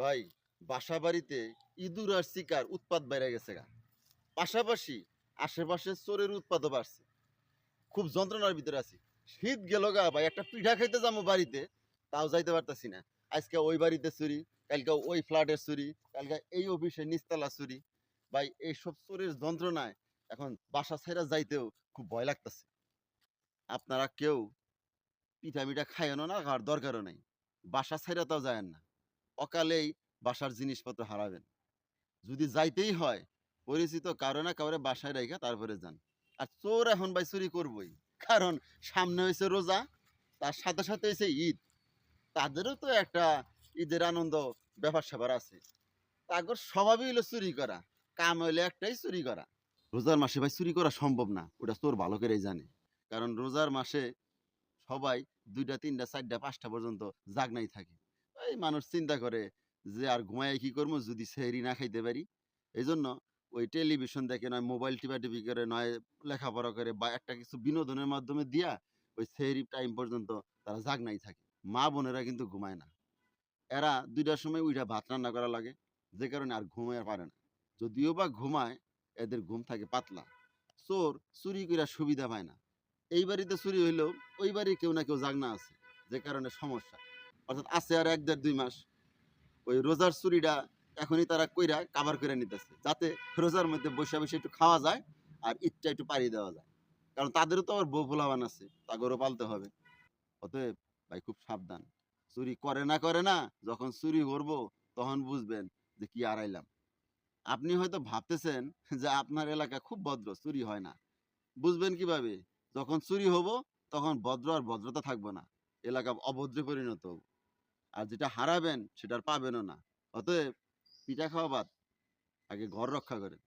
ভাই বাসা বাড়িতে ইঁদুর আর শিকার উৎপাত বেড়ে গেছে গা। পাশাপাশি আশেপাশে চোরের উৎপাতও বাড়ছে। খুব যন্ত্রণার ভিতরে আছি। শীত গেল গা ভাই, একটা পিঠা খাইতে যাব বাড়িতে, তাও যাইতে পারতাছি না। আজকে ওই বাড়িতে চুরি, কালকে ওই ফ্ল্যাটের চুরি, কালকে এই অফিসে নিচতলা চুরি। ভাই, এইসব চোরের যন্ত্রণায় এখন বাসা ছেড়া যাইতেও খুব ভয় লাগতেছে। আপনারা কেউ পিঠা মিঠা খাইয়ানো না আর দরকারও নাই। বাসা ছেড়ে তাও যায় না। অকালেই বাসার জিনিসপত্র হারাবেন। যদি যাইতেই হয়, পরিচিত কারও না কাউরে বাসায় রেখে তারপরে যান। আর চোর এখন ভাই চুরি করবই। কারণ সামনে হয়েছে রোজা, তার সাথে সাথে হয়েছে ঈদ। তাদেরও তো একটা ঈদের আনন্দ ব্যাপার স্যাপার আছে। তাগর স্বভাবই হলো চুরি করা। কাম হইলে একটাই চুরি করা। রোজার মাসে ভাই চুরি করা সম্ভব না, ওটা চোর ভালো করেই জানে। কারণ রোজার মাসে সবাই দুইটা, তিনটা, চারটা, পাঁচটা পর্যন্ত জাগনাই থাকে। এই মানুষ চিন্তা করে যে, আর ঘুমায় কি করব যদি সেহরি না খাইতে পারি? এই জন্য ওই টেলিভিশন দেখে নয়, মোবাইল টিপা টিপি করে নয়, লেখাপড়া করে বা একটা কিছু বিনোদনের মাধ্যমে দিয়া ওই সেহরি টাইম পর্যন্ত তারা জাগনাই থাকে। মা বোনেরা কিন্তু ঘুমায় না। এরা দুইটার সময় উইটা ভাত রান্না করা লাগে, যে কারণে আর ঘুমায় পারে না। যদিও বা ঘুমায়, এদের ঘুম থাকে পাতলা। চোর চুরি কইরা সুবিধা পায় না। এই বাড়িতে চুরি হইলেও ওই বাড়ি কেউ না কেউ জাগনা আছে, যে কারণে সমস্যা। অর্থাৎ আছে আর এক দেড় দুই মাস। ওই রোজার চুরিটা এখনই তারা কইরা কাভার করে নিতেছে, যাতে রোজার মধ্যে বসে বসে একটু খাওয়া যায় আর ঈদটা একটু পাড়িয়ে দেওয়া যায়। কারণ তাদেরও তো আবার বউ পোলাবান আছে, তাগরও পালতে হবে। অতএব ভাই খুব সাবধান। চুরি করে না করে না, যখন চুরি করব তখন বুঝবেন যে কি আড়াইলাম আপনি হয়তো ভাবতেছেন যে আপনার এলাকা খুব ভদ্র, চুরি হয় না। বুঝবেন কীভাবে? যখন চুরি হব তখন ভদ্র আর ভদ্রতা থাকব না। এলাকা অভদ্রে পরিণত হব। আর যেটা হারাবেন সেটা আর পাবেনও না। অতএব পিঠা খাওয়া বাদ, আগে ঘর রক্ষা করেন